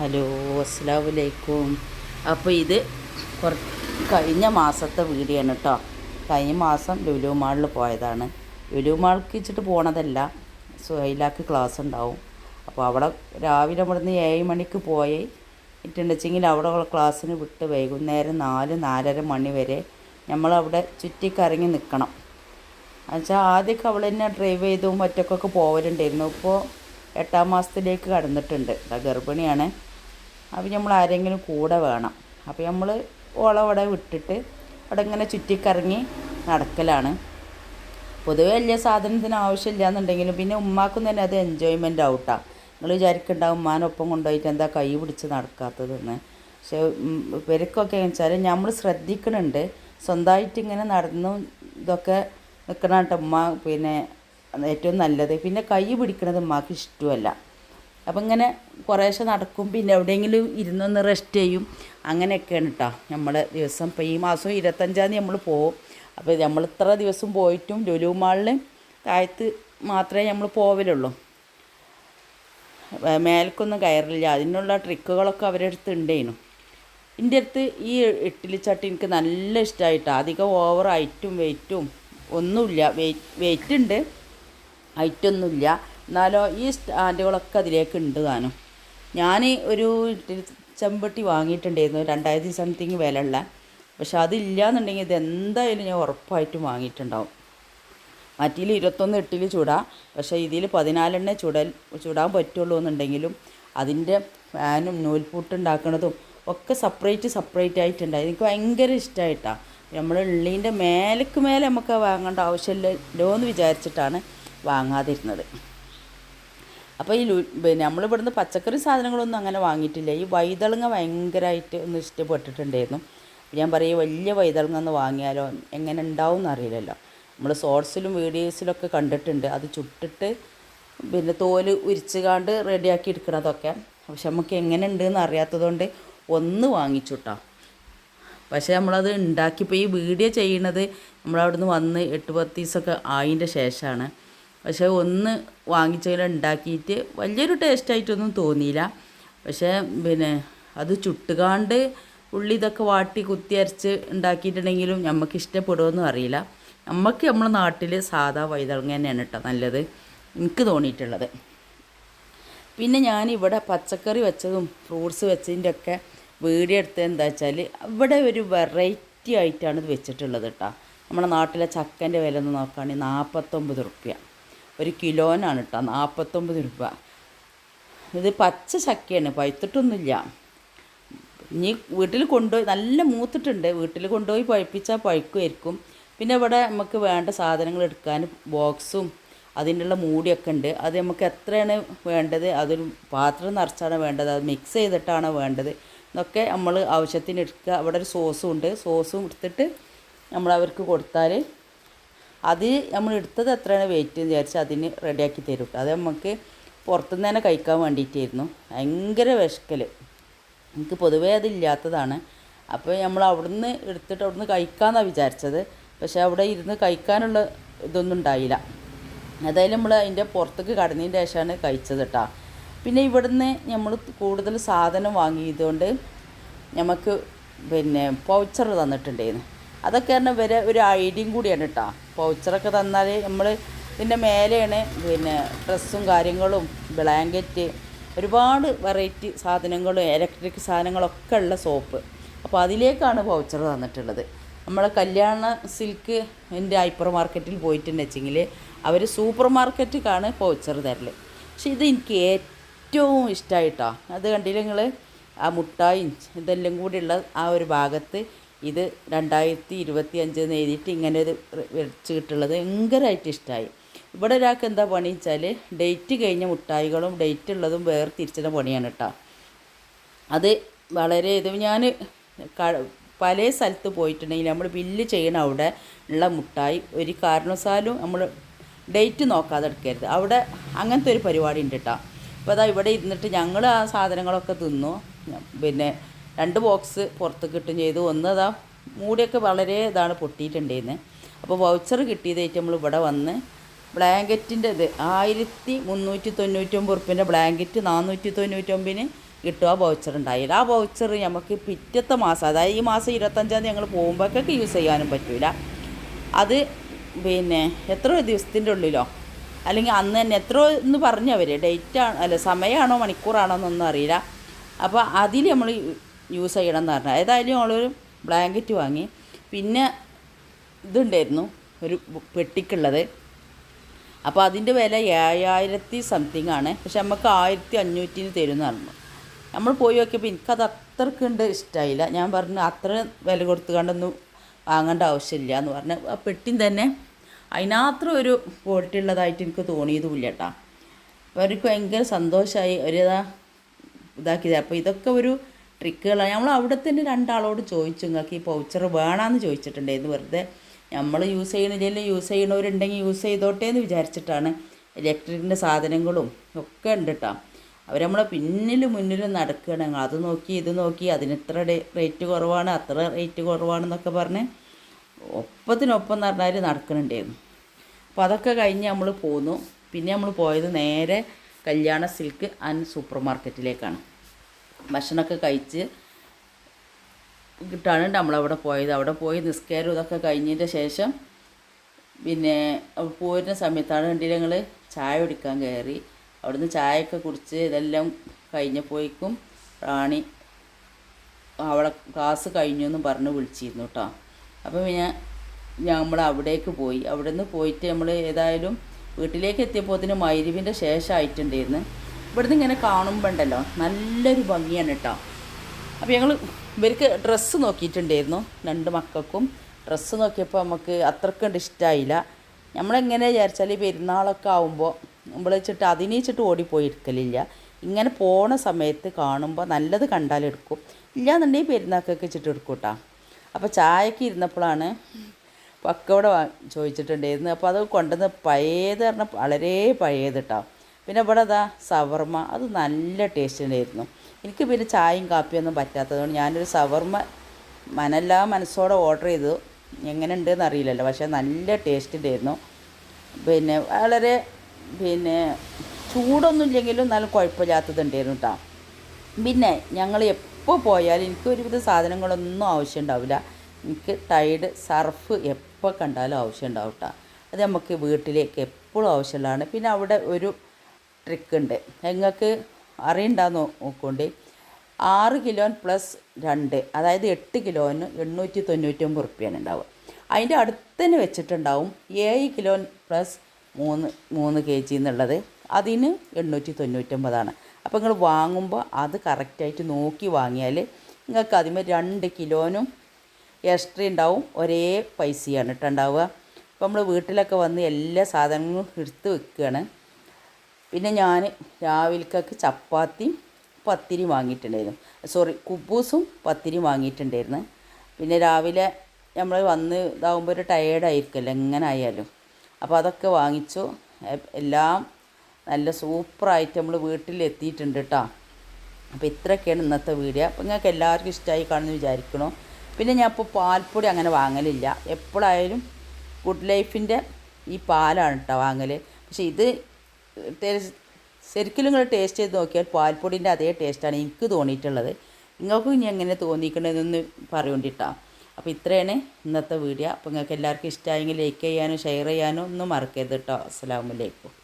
Hello അസ്സലാമലൈക്കും അപ്പോൾ ഇത് കഴിഞ്ഞ മാസത്തെ വീഡിയോ കേട്ടോ കഴിഞ്ഞ മാസം ലുലു മാളിൽ പോയതാണ്. ലുലു മാൾക്ക് വെച്ചിട്ട് പോണതല്ല സുഹൈലാക്ക് ക്ലാസ് ഉണ്ടാവും അപ്പോൾ അവിടെ രാവിലെ ഇവിടുന്ന് ഏഴ് മണിക്ക് പോയി. ഇട്ടുണ്ടെച്ചെങ്കിൽ അവിടെ ക്ലാസ്സിന് വിട്ട് വൈകുന്നേരം നാല് നാലര മണി വരെ നമ്മളവിടെ ചുറ്റിക്കറങ്ങി നിൽക്കണം എന്നുവെച്ചാൽ ആദ്യമൊക്കെ അവൾ തന്നെ ഡ്രൈവ് ചെയ്തും മറ്റൊക്കെ പോവലുണ്ടായിരുന്നു. ഇപ്പോൾ എട്ടാം മാസത്തിലേക്ക് കടന്നിട്ടുണ്ട്. ഗർഭിണിയാണ്. അപ്പോൾ നമ്മൾ ആരെങ്കിലും കൂടെ വേണം. അപ്പോൾ നമ്മൾ ഓളെ അവിടെ വിട്ടിട്ട് അവിടെ ഇങ്ങനെ ചുറ്റിക്കറങ്ങി നടക്കലാണ്. പൊതുവെ വലിയ സാധനത്തിന് ആവശ്യമില്ല എന്നുണ്ടെങ്കിലും പിന്നെ ഉമ്മാക്കും തന്നെ അത് എൻജോയ്മെന്റ് ആവട്ടാ നിങ്ങൾ വിചാരിക്കുന്നുണ്ടാവും ഉമ്മാനൊപ്പം കൊണ്ടുപോയിട്ട് എന്താ കൈ പിടിച്ച് നടക്കാത്തതെന്ന്. പക്ഷേ പെരുക്കൊക്കെ വെച്ചാൽ നമ്മൾ ശ്രദ്ധിക്കുന്നുണ്ട് സ്വന്തമായിട്ട് ഇങ്ങനെ നടന്നു ഇതൊക്കെ നിൽക്കണ ഉമ്മ പിന്നെ ഏറ്റവും നല്ലത്. പിന്നെ കൈ പിടിക്കണത് ഉമ്മാക്ക് ഇഷ്ടമല്ല. അപ്പം ഇങ്ങനെ കുറേശ്ശെ നടക്കും. പിന്നെ എവിടെയെങ്കിലും ഇരുന്നൊന്ന് റെസ്റ്റ് ചെയ്യും. അങ്ങനെയൊക്കെയാണ് കേട്ടോ നമ്മൾ ദിവസം. ഇപ്പോൾ ഈ മാസം ഇരുപത്തഞ്ചാം തീയതി നമ്മൾ പോവും. അപ്പോൾ നമ്മൾ ഇത്ര ദിവസം പോയിട്ടും ലുലു മാളിൽ താഴത്ത് മാത്രമേ നമ്മൾ പോവലുള്ളൂ. മേൽക്കൊന്നും കയറില്ല. അതിനുള്ള ട്രിക്കുകളൊക്കെ അവരെടുത്ത് ഉണ്ടേനു എന്റെ അടുത്ത് ഈ ഇഡ്ഡലി ചട്ടി എനിക്ക് നല്ല ഇഷ്ടമായിട്ടാണ് അധികം ഓവർ ഹൈറ്റും വെയിറ്റും ഒന്നുമില്ല. വെയിറ്റ് വെയിറ്റ് ഉണ്ട് ഹൈറ്റൊന്നുമില്ല എന്നാലോ ഈ സ്റ്റാൻഡുകളൊക്കെ അതിലേക്ക് ഉണ്ട് താനും. ഞാൻ ഒരു ചെമ്പട്ടി വാങ്ങിയിട്ടുണ്ടായിരുന്നു രണ്ടായിരത്തി സംതിങ് വിലയുള്ള. പക്ഷെ അതില്ല എന്നുണ്ടെങ്കിൽ ഇത് എന്തായാലും ഞാൻ ഉറപ്പായിട്ടും വാങ്ങിയിട്ടുണ്ടാവും. മറ്റിൽ ഇരുപത്തൊന്ന് എട്ടിൽ ചൂടാം പക്ഷേ ഇതിൽ പതിനാലെണ്ണേ ചുടൽ ചുടാൻ പറ്റുള്ളൂ എന്നുണ്ടെങ്കിലും അതിന്റെ ഫാനും നൂൽപൂട്ടുണ്ടാക്കണതും ഒക്കെ സെപ്പറേറ്റ് സെപ്പറേറ്റ് ആയിട്ടുണ്ടായി എനിക്ക് ഭയങ്കര ഇഷ്ടമായിട്ടാണ് നമ്മൾ ഉള്ളീന്റെ മേലേക്ക് മേലെ നമുക്ക് വാങ്ങേണ്ട ആവശ്യമില്ലല്ലോ എന്ന് വിചാരിച്ചിട്ടാണ് വാങ്ങാതിരുന്നത്. അപ്പോൾ ഈ പിന്നെ നമ്മളിവിടുന്ന് പച്ചക്കറി സാധനങ്ങളൊന്നും അങ്ങനെ വാങ്ങിയിട്ടില്ല. ഈ വൈതളങ്ങ ഭയങ്കരമായിട്ട് ഒന്ന് ഇഷ്ടപ്പെട്ടിട്ടുണ്ടായിരുന്നു. ഞാൻ പറയും വലിയ വൈതളങ്ങ ഒന്ന് വാങ്ങിയാലോ? എങ്ങനെ ഉണ്ടാവും എന്നറിയില്ലല്ലോ നമ്മൾ ഷോർട്സിലും വീഡിയോസിലൊക്കെ കണ്ടിട്ടുണ്ട്. അത് ചുട്ടിട്ട് പിന്നെ തോൽ ഉരിച്ചുകാണ്ട് റെഡിയാക്കി എടുക്കണതൊക്കെ. പക്ഷെ നമുക്ക് എങ്ങനെ ഉണ്ടെന്ന് അറിയാത്തതുകൊണ്ട് ഒന്ന് വാങ്ങിച്ചു കേട്ടോ പക്ഷേ നമ്മളത് ഉണ്ടാക്കിയപ്പോൾ ഈ വീഡിയോ ചെയ്യണത് നമ്മളവിടുന്ന് വന്ന് എട്ട് പത്ത് ദിവസമൊക്കെ ആയതിന്റെ ശേഷമാണ്. പക്ഷേ ഒന്ന് വാങ്ങിച്ചതിൽ ഉണ്ടാക്കിയിട്ട് വലിയൊരു ടേസ്റ്റായിട്ടൊന്നും തോന്നിയില്ല. പക്ഷേ പിന്നെ അത് ചുട്ടുകാണ്ട് ഉള്ളി ഇതൊക്കെ വാട്ടി കുത്തി അരച്ച് ഉണ്ടാക്കിയിട്ടുണ്ടെങ്കിലും നമുക്ക് ഇഷ്ടപ്പെടുമെന്നും അറിയില്ല. നമുക്ക് നമ്മുടെ നാട്ടിൽ സാധാ വൈതളങ്ങ തന്നെയാണ് കേട്ടോ നല്ലത്. എനിക്ക് തോന്നിയിട്ടുള്ളത്. പിന്നെ ഞാനിവിടെ പച്ചക്കറി വെച്ചതും ഫ്രൂട്ട്സ് വെച്ചതിന്റെ ഒക്കെ വീഡിയോ എടുത്തത് എന്താ വെച്ചാൽ ഇവിടെ ഒരു വെറൈറ്റി ആയിട്ടാണ് ഇത് വെച്ചിട്ടുള്ളത് കേട്ടോ. നമ്മുടെ നാട്ടിലെ ചക്കന്റെ വില ഒന്ന് നോക്കുകയാണെങ്കിൽ നാൽപ്പത്തൊമ്പത് റുപ്യ. ഒരു കിലോനാണ് കേട്ടോ നാൽപ്പത്തൊമ്പത് രൂപ. ഇത് പച്ച ചക്കയാണ് പഴുത്തിട്ടൊന്നുമില്ല. ഇനി വീട്ടിൽ കൊണ്ടുപോയി നല്ല മൂത്തിട്ടുണ്ട്. വീട്ടിൽ കൊണ്ടുപോയി പഴുപ്പിച്ചാൽ പഴുക്കുമായിരിക്കും. പിന്നെ ഇവിടെ നമുക്ക് വേണ്ട സാധനങ്ങൾ എടുക്കാൻ ബോക്സും അതിനുള്ള മൂടിയൊക്കെ ഉണ്ട്. അത് നമുക്ക് എത്രയാണ് വേണ്ടത്? അതൊരു പാത്രം നിറച്ചാണ് വേണ്ടത്? അത് മിക്സ് ചെയ്തിട്ടാണ് വേണ്ടത്? എന്നൊക്കെ നമ്മൾ ആവശ്യത്തിന് എടുക്കുക. അവിടെ ഒരു സോസും ഉണ്ട്. സോസും എടുത്തിട്ട് നമ്മൾ അവർക്ക് കൊടുത്താൽ അത് നമ്മൾ എടുത്തത് എത്രയാണ് വെയിറ്റ് എന്ന് വിചാരിച്ച് അതിന് റെഡിയാക്കി തരും അത് നമുക്ക് പുറത്തുനിന്ന് തന്നെ കഴിക്കാൻ വേണ്ടിയിട്ടായിരുന്നു. ഭയങ്കര വിശക്കൽ എനിക്ക് പൊതുവേ അതില്ലാത്തതാണ് അപ്പോൾ നമ്മൾ അവിടുന്ന് എടുത്തിട്ട് അവിടുന്ന് കഴിക്കാമെന്നാണ് വിചാരിച്ചത്. പക്ഷേ അവിടെ ഇരുന്ന് കഴിക്കാനുള്ള ഇതൊന്നും ഉണ്ടായില്ല. അതായാലും നമ്മൾ അതിന്റെ പുറത്തേക്ക് കടന്നതിന്റെ ശേഷമാണ് കഴിച്ചത് കേട്ടോ പിന്നെ ഇവിടുന്ന് നമ്മൾ കൂടുതൽ സാധനം വാങ്ങിയതുകൊണ്ട് നമുക്ക് പിന്നെ പൗച്ചർ തന്നിട്ടുണ്ടായിരുന്നു. അതൊക്കെ പറഞ്ഞാൽ വരെ ഒരു ഐഡിയയും കൂടിയാണ് കേട്ടോ പൗച്ചറൊക്കെ തന്നാൽ നമ്മൾ ഇതിന്റെ മേലെയാണ് പിന്നെ ഡ്രസ്സും കാര്യങ്ങളും ബ്ലാങ്കറ്റ് ഒരുപാട് വെറൈറ്റി സാധനങ്ങളും ഇലക്ട്രിക് സാധനങ്ങളൊക്കെ ഉള്ള സോപ്പ്. അപ്പോൾ അതിലേക്കാണ് പൗച്ചർ തന്നിട്ടുള്ളത്. നമ്മളെ കല്യാണ സിൽക്ക് എന്റെ ഹൈപ്പർ മാർക്കറ്റിൽ പോയിട്ടുണ്ടെച്ചെങ്കിൽ അവർ സൂപ്പർ മാർക്കറ്റിലേക്കാണ് പൗച്ചർ തരൽ പക്ഷെ ഇത് എനിക്ക് ഏറ്റവും ഇഷ്ടമായിട്ടോ അത് കണ്ടില്ല നിങ്ങൾ ആ മുട്ടായും ഇതെല്ലാം കൂടിയുള്ള ആ ഒരു ഭാഗത്ത് ഇത് രണ്ടായിരത്തി ഇരുപത്തി അഞ്ച് എഴുതിയിട്ട് ഇങ്ങനെ ഒരു വെച്ച് കിട്ടുള്ളത് ഭയങ്കരമായിട്ട് ഇഷ്ടമായി ഇവിടെ ഒരാൾക്ക് എന്താ പണി വെച്ചാൽ ഡേറ്റ് കഴിഞ്ഞ മുട്ടായികളും ഡേറ്റ് ഉള്ളതും വേറെ തിരിച്ചിടുന്ന പണിയാണ് കേട്ടോ അത് വളരെ ഇത് ഞാൻ പല സ്ഥലത്ത് പോയിട്ടുണ്ടെങ്കിൽ നമ്മൾ ബില്ല് ചെയ്യണ അവിടെ ഉള്ള മുട്ടായി ഒരു കാരണവശാലും നമ്മൾ ഡേറ്റ് നോക്കാതെ എടുക്കരുത്. അവിടെ അങ്ങനത്തെ ഒരു പരിപാടി ഉണ്ട് കേട്ടോ അപ്പോൾ അതാ ഇവിടെ ഇരുന്നിട്ട് ഞങ്ങൾ ആ സാധനങ്ങളൊക്കെ തിന്നു. പിന്നെ രണ്ട് ബോക്സ് പുറത്ത് കിട്ടും ചെയ്തു. ഒന്ന് അതാ മൂടിയൊക്കെ വളരെ ഇതാണ് പൊട്ടിയിട്ടുണ്ടായിരുന്നത് അപ്പോൾ വൗച്ചർ കിട്ടിയതായിട്ട് നമ്മൾ ഇവിടെ വന്ന് ബ്ലാങ്കറ്റിന്റെ ഇത് ആയിരത്തി മുന്നൂറ്റി തൊണ്ണൂറ്റൊമ്പത് ഉറുപ്പ്യന്റെ ബ്ലാങ്കറ്റ് നാനൂറ്റി തൊണ്ണൂറ്റൊമ്പതിന് കിട്ടും ആ വൗച്ചർ ഉണ്ടായില്ല ആ വൗച്ചർ നമുക്ക് പിറ്റത്തെ മാസം അതായത് ഈ മാസം ഇരുപത്തഞ്ചാം തീയതി ഞങ്ങൾ പോകുമ്പോഴേക്കൊക്കെ യൂസ് ചെയ്യാനും പറ്റില്ല അത് പിന്നെ എത്ര ദിവസത്തിന്റെ ഉള്ളിലോ? അല്ലെങ്കിൽ അന്ന് തന്നെ എത്ര എന്ന് പറഞ്ഞവർ ഡേറ്റ് അല്ല സമയമാണോ മണിക്കൂറാണോ എന്നൊന്നും അറിയില്ല. അപ്പോൾ അതിൽ നമ്മൾ യൂസ് ചെയ്യണം എന്ന് പറഞ്ഞു. ഏതായാലും നമ്മളൊരു ബ്ലാങ്കറ്റ് വാങ്ങി. പിന്നെ ഇതുണ്ടായിരുന്നു ഒരു പെട്ടിക്കുള്ളത്. അപ്പോൾ അതിന്റെ വില ഏഴായിരത്തി സംതിങ് ആണ്. പക്ഷെ നമുക്ക് ആയിരത്തി അഞ്ഞൂറ്റിന് തരുമെന്ന് പറഞ്ഞു. നമ്മൾ പോയി നോക്കിയപ്പോൾ എനിക്കത് അത്രക്കുണ്ട് ഇഷ്ടമായില്ല ഞാൻ പറഞ്ഞു അത്ര വില കൊടുത്ത് കണ്ടൊന്നും വാങ്ങേണ്ട ആവശ്യമില്ല എന്ന് പറഞ്ഞ്. ആ പെട്ടിയും തന്നെ അതിനാത്ര ഒരു ക്വാളിറ്റി ഉള്ളതായിട്ട് എനിക്ക് തോന്നിയതുമില്ല കേട്ടോ. അവർക്ക് ഭയങ്കര സന്തോഷമായി. അവരിതാ ഇതാക്കിയത്. അപ്പോൾ ഇതൊക്കെ ഒരു ട്രിക്കുകളാണ് നമ്മൾ അവിടെ തന്നെ രണ്ടാളോട് ചോദിച്ചു നിങ്ങൾക്ക് ഈ പൗച്ചർ വേണമെന്ന് ചോദിച്ചിട്ടുണ്ടായിരുന്നു വെറുതെ. നമ്മൾ യൂസ് ചെയ്യണില്ലെങ്കിലും യൂസ് ചെയ്യണവരുണ്ടെങ്കിൽ യൂസ് ചെയ്തോട്ടേ എന്ന് വിചാരിച്ചിട്ടാണ് ഇലക്ട്രിക്കിന്റെ സാധനങ്ങളും ഒക്കെ ഉണ്ട് കേട്ടോ അവർ നമ്മളെ പിന്നിലും മുന്നിലും നടക്കുകയാണ് ഞങ്ങൾ അത് നോക്കി ഇത് നോക്കി. അതിന് ഇത്ര റേറ്റ് കുറവാണ് അത്ര റേറ്റ് കുറവാണെന്നൊക്കെ പറഞ്ഞ് ഒപ്പത്തിനൊപ്പം എന്ന് പറഞ്ഞാൽ നടക്കുന്നുണ്ടായിരുന്നു അപ്പോൾ അതൊക്കെ കഴിഞ്ഞ് നമ്മൾ പോന്നു. പിന്നെ നമ്മൾ പോയത് നേരെ കല്യാണ സിൽക്ക് ആൻഡ് സൂപ്പർ മാർക്കറ്റിലേക്കാണ് ഭക്ഷണമൊക്കെ കഴിച്ച് കിട്ടാണ് നമ്മളവിടെ പോയത്. അവിടെ പോയി നിസ്കാരം ഇതൊക്കെ കഴിഞ്ഞതിന്റെ ശേഷം പിന്നെ പോരുന്ന സമയത്താണ് കണ്ടില്ല ഞങ്ങൾ ചായ കുടിക്കാൻ കയറി. അവിടുന്ന് ചായയൊക്കെ കുടിച്ച് ഇതെല്ലാം കഴിഞ്ഞപ്പോയിക്കും റാണി അവളെ ക്ലാസ് കഴിഞ്ഞു എന്ന് പറഞ്ഞ് വിളിച്ചിരുന്നു കേട്ടോ. അപ്പം പിന്നെ നമ്മൾ അവിടേക്ക് പോയി. അവിടെ നിന്ന് പോയിട്ട് നമ്മൾ ഏതായാലും വീട്ടിലേക്ക് എത്തിയപ്പോൾ മൈരുവിന്റെ ശേഷമായിട്ടുണ്ടായിരുന്നു. ഇവിടുന്ന് ഇങ്ങനെ കാണുമ്പോൾ ഉണ്ടല്ലോ നല്ലൊരു ഭംഗിയാണ് കേട്ടോ അപ്പോൾ ഞങ്ങൾ ഇവർക്ക് ഡ്രസ്സ് നോക്കിയിട്ടുണ്ടായിരുന്നു രണ്ട് മക്കൾക്കും. ഡ്രസ്സ് നോക്കിയപ്പോൾ നമുക്ക് അത്രക്കണ്ട് ഇഷ്ടമായില്ല നമ്മളെങ്ങനെ വിചാരിച്ചാൽ ഈ പെരുന്നാളൊക്കെ ആകുമ്പോൾ നമ്മൾ വെച്ചിട്ട് അതിനെ വെച്ചിട്ട് ഓടിപ്പോയി എടുക്കലില്ല ഇങ്ങനെ പോണ സമയത്ത് കാണുമ്പോൾ നല്ലത് കണ്ടാലെടുക്കും ഇല്ല ഇല്ലാന്നുണ്ടെങ്കിൽ പെരുന്നാക്കൊക്കെ വെച്ചിട്ട് എടുക്കും കേട്ടോ അപ്പോൾ ചായക്ക് ഇരുന്നപ്പോഴാണ് പക്കവിടെ ചോദിച്ചിട്ടുണ്ടായിരുന്നു അപ്പോൾ അത് കൊണ്ടുവന്ന് പഴയത് പറഞ്ഞാൽ വളരെ പഴയത് കേട്ടോ പിന്നെ ഇവിടെ അതാ സവർമ്മ അത് നല്ല ടേസ്റ്റ് ഉണ്ടായിരുന്നു. എനിക്ക് പിന്നെ ചായയും കാപ്പിയൊന്നും പറ്റാത്തതുകൊണ്ട് ഞാനൊരു സവർമ്മ മനല്ലാ മനസ്സോടെ ഓർഡർ ചെയ്തു. എങ്ങനെ ഉണ്ടെന്ന് അറിയില്ലല്ലോ. പക്ഷേ നല്ല ടേസ്റ്റ് ഉണ്ടായിരുന്നു. പിന്നെ വളരെ പിന്നെ ചൂടൊന്നും ഇല്ലെങ്കിലും നല്ല കുഴപ്പമില്ലാത്തതുണ്ടായിരുന്നു കേട്ടോ പിന്നെ ഞങ്ങൾ എപ്പോൾ പോയാലും എനിക്ക് ഒരുവിധ സാധനങ്ങളൊന്നും ആവശ്യം ഉണ്ടാവില്ല. എനിക്ക് ടൈഡ് സർഫ് എപ്പോൾ കണ്ടാലും ആവശ്യം ഉണ്ടാവും കേട്ടോ അത് നമുക്ക് വീട്ടിലേക്ക് എപ്പോഴും ആവശ്യമുള്ളതാണ്. പിന്നെ അവിടെ ഒരു ട്രിക്ക് ഉണ്ട്. നിങ്ങൾക്ക് അറിയണ്ടാന്ന് നോക്കൊണ്ട്. ആറ് കിലോൻ പ്ലസ് രണ്ട് അതായത് എട്ട് കിലോന് എണ്ണൂറ്റി തൊണ്ണൂറ്റൊമ്പത് റുപ്യാണ് ഉണ്ടാവുക. അതിന്റെ അടുത്ത് തന്നെ വെച്ചിട്ടുണ്ടാവും ഏഴ് കിലോ പ്ലസ് മൂന്ന് മൂന്ന് കെ ജി എന്നുള്ളത്. അതിന് എണ്ണൂറ്റി തൊണ്ണൂറ്റൊമ്പതാണ് അപ്പോൾ നിങ്ങൾ വാങ്ങുമ്പോൾ അത് കറക്റ്റായിട്ട് നോക്കി വാങ്ങിയാൽ നിങ്ങൾക്ക് അതിമേ രണ്ട് കിലോനും എക്സ്ട്രാ ഉണ്ടാവും. ഒരേ പൈസയാണ് കേട്ടോ ഉണ്ടാവുക. അപ്പോൾ നമ്മൾ വീട്ടിലൊക്കെ വന്ന് എല്ലാ സാധനങ്ങളും എടുത്ത് വെക്കുകയാണ്. പിന്നെ ഞാൻ രാവിലേക്കൊക്കെ ചപ്പാത്തിയും പത്തിരി വാങ്ങിയിട്ടുണ്ടായിരുന്നു. സോറി കുബൂസും പത്തിരി വാങ്ങിയിട്ടുണ്ടായിരുന്നു. പിന്നെ രാവിലെ നമ്മൾ വന്ന് ഇതാകുമ്പോൾ ഒരു ടയേർഡായിരിക്കുമല്ലോ എങ്ങനെ ആയാലും. അപ്പോൾ അതൊക്കെ വാങ്ങിച്ചു. എല്ലാം നല്ല സൂപ്പറായിട്ട് നമ്മൾ വീട്ടിലെത്തിയിട്ടുണ്ട് കേട്ടോ അപ്പോൾ ഇത്രയൊക്കെയാണ് ഇന്നത്തെ വീഡിയോ. അപ്പോൾ നിങ്ങൾക്ക് എല്ലാവർക്കും ഇഷ്ടമായി കാണുമെന്ന് വിചാരിക്കണോ. പിന്നെ ഞാൻ ഇപ്പോൾ പാൽപ്പൊടി അങ്ങനെ വാങ്ങലില്ല. എപ്പോഴായാലും ഗുഡ് ലൈഫിന്റെ ഈ പാലാണ് കേട്ടോ വാങ്ങൽ പക്ഷേ ഇത് ശരിക്കും നിങ്ങൾ ടേസ്റ്റ് ചെയ്ത് നോക്കിയാൽ പാൽപ്പൊടിന്റെ അതേ ടേസ്റ്റാണ് എനിക്ക് തോന്നിയിട്ടുള്ളത്. നിങ്ങൾക്കും ഇനി എങ്ങനെ തോന്നിക്കണതെന്ന് പറയുകൊണ്ടിട്ടാ അപ്പോൾ ഇത്രയാണ് ഇന്നത്തെ വീഡിയോ അപ്പോൾ നിങ്ങൾക്ക് എല്ലാവർക്കും ഇഷ്ടമായെങ്കിൽ ലൈക്ക് ചെയ്യാനും ഷെയർ ചെയ്യാനും ഒന്നും മറക്കരുത് കേട്ടോ അസ്സാമലൈക്കും